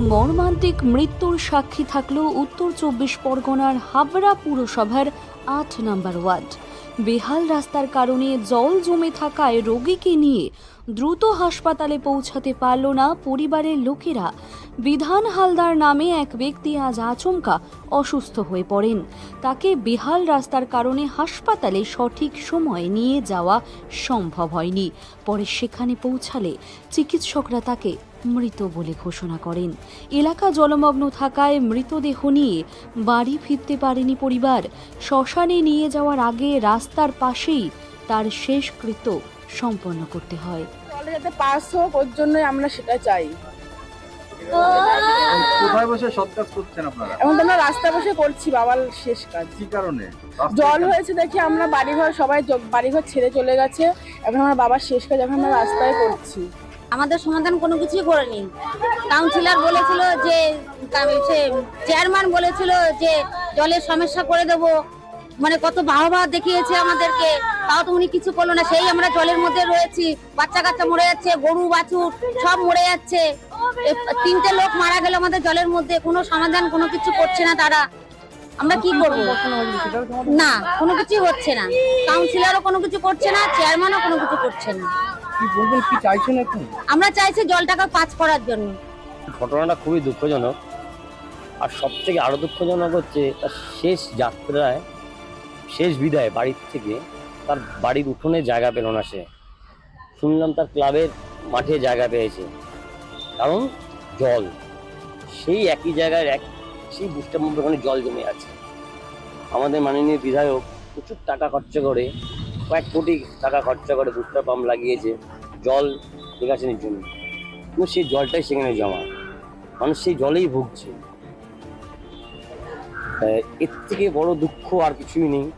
মর্মান্তিক মৃত্যুর সাক্ষী থাকল উত্তর চব্বিশ পরগনার হাবড়া পুরসভার আট নম্বর ওয়ার্ড। বেহাল রাস্তার কারণে জল জমে থাকায় রোগীকে নিয়ে দ্রুত হাসপাতালে পৌঁছাতে পারল না পরিবারের লোকেরা। বিধান হালদার নামে এক ব্যক্তি আজ আচমকা অসুস্থ হয়ে পড়েন। তাকে বেহাল রাস্তার কারণে হাসপাতালে সঠিক সময়ে নিয়ে যাওয়া সম্ভব হয়নি। পরে সেখানে পৌঁছালে চিকিৎসকরা তাকে মৃত বলে ঘোষণা করেন। এলাকা জলমগ্ন থাকায় মৃতদেহ নিয়ে বাড়ি ফিরতে পারেনি পরিবার। শ্মশানে নিয়ে যাওয়ার আগে রাস্তার পাশেই তার শেষকৃত্য সম্পন্ন করতে হয়। যাতে পাস হোক ওর জন্যই আমরা সেটা চাই। কোথায় বসে সৎ কাজ করছেন আপনারা? এখন তো আমরা রাস্তা বসে করছি বাবার শেষ কাজ। কি কারণে? জল হয়েছে দেখি আমরা বাড়িঘর সবাই জ- বাড়িঘর ছেড়ে চলে গেছে। এখন আমার বাবার শেষ কাজ এখন আমরা রাস্তায় করছি। আমাদের সমাধান কোনো কিছুই করেনি। কাউন্সিলর বলেছিল যে তা- সে চেয়ারম্যান বলেছিল যে জলের সমস্যা করে দেব। মানে কত বাহবা দেখিয়েছে আমাদেরকে। তাও তো উনি কিছু করল না। সেই আমরা জলের মধ্যে রয়েছি। বাচ্চা কাচ্চা মরে যাচ্ছে গরু বাছুর সব মরে যাচ্ছে। তিনটে লোক মারা গেল আমাদের জলের মধ্যে। কোনো সমাধান কোনো কিছু করছে না তারা। আমরা কি করব? না কোনো কিছুই হচ্ছে না। কাউন্সিলরও কোনো কিছু করছে না চেয়ারম্যানও কোনো কিছু করছে না। কি বলবেন কি আমরা চাইছি জলটাকে পাঁচ করার জন্য। ঘটনাটা খুবই দুঃখজনক। আর সব থেকে আরও দুঃখজনক হচ্ছে তার শেষ যাত্রায় শেষ বিদায় বাড়ির থেকে তার বাড়ির উঠোনে জায়গা পেল না সে। শুনলাম তার ক্লাবের মাঠে জায়গা পেয়েছে। কারণ জল। সেই একই জায়গায় এক, সেই বুস্টার মধ্যে ওখানে জল জমে আছে। আমাদের মাননীয় বিধায়ক প্রচুর টাকা খরচা করে, কয়েক কোটি টাকা খরচা করে বুস্টার পাম্প লাগিয়েছে জল নিকাশনের জন্য। কিন্তু সেই জলটাই সেখানে জমা। মানুষ সেই জলেই ভুগছে। এর থেকে বড় দুঃখ আর কিছুই নেই।